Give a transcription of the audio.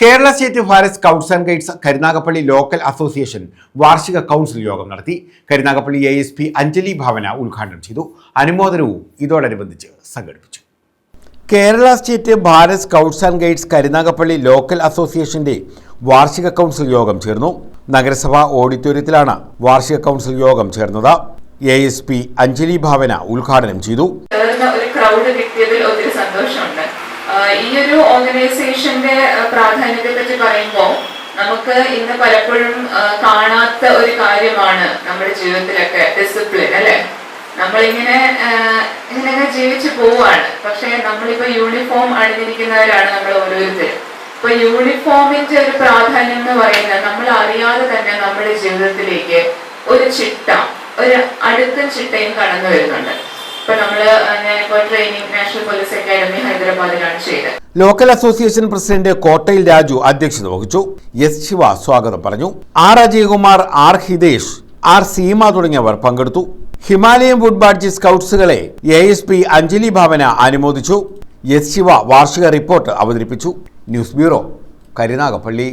Kerala state Bharat scouts and guides Karunagappally local association വാർഷിക council യോഗം നടത്തി. Karunagappally A S P Anjali Bhavana ഉദ്ഘാടനം ചെയ്തു. അനുമോദനവും ഇതോടനുബന്ധിച്ച് സംഘടിപ്പിച്ചു. Kerala state Bharat scouts and guides Karunagappally local അസോസിയേഷന്റെ വാർഷിക കൗൺസിൽ യോഗം ചേർന്നു. നഗരസഭാ ഓഡിറ്റോറിയത്തിലാണ് വാർഷിക കൗൺസിൽ യോഗം ചേർന്നത്. A S P Anjali Bhavana ഉദ്ഘാടനം ചെയ്തു. ഒരു ക്രൗഡ് സന്തോഷമുണ്ട്. ഈ ഒരു ഓർഗനൈസേഷന്റെ പ്രാധാന്യത്തെ പറ്റി പറയുമ്പോൾ നമുക്ക് ഇന്ന് പലപ്പോഴും കാണാത്ത ഒരു കാര്യമാണ് നമ്മുടെ ജീവിതത്തിലൊക്കെ ഡിസിപ്ലിൻ അല്ലെ? നമ്മളിങ്ങനെ ഇങ്ങനെ ജീവിച്ചു പോവാണ്. പക്ഷെ നമ്മളിപ്പോ യൂണിഫോം അണിഞ്ഞിരിക്കുന്നവരാണ് നമ്മൾ ഓരോരുത്തരും. ഇപ്പൊ യൂണിഫോമിന്റെ ഒരു പ്രാധാന്യം എന്ന് പറയുന്നത് നമ്മൾ അറിയാതെ തന്നെ നമ്മുടെ ജീവിതത്തിലേക്ക് ഒരു ചിട്ട ഒരു അടുത്ത ചിട്ടയും കടന്നു വരുന്നുണ്ട്. അക്കാദമി ഹൈദരാബാദിലാണ് ലോക്കൽ അസോസിയേഷൻ പ്രസിഡന്റ് കോട്ടയിൽ രാജു അധ്യക്ഷത വഹിച്ചു. എസ് ശിവ സ്വാഗതം പറഞ്ഞു. R. Ajayakumar R. Hitesh R. Seema തുടങ്ങിയവർ പങ്കെടുത്തു. Himalayan wood badge സ്കൗട്ട്സുകളെ A S P Anjali Bhavana അനുമോദിച്ചു. എസ് ശിവ വാർഷിക റിപ്പോർട്ട് അവതരിപ്പിച്ചു. News bureau Karunagappally.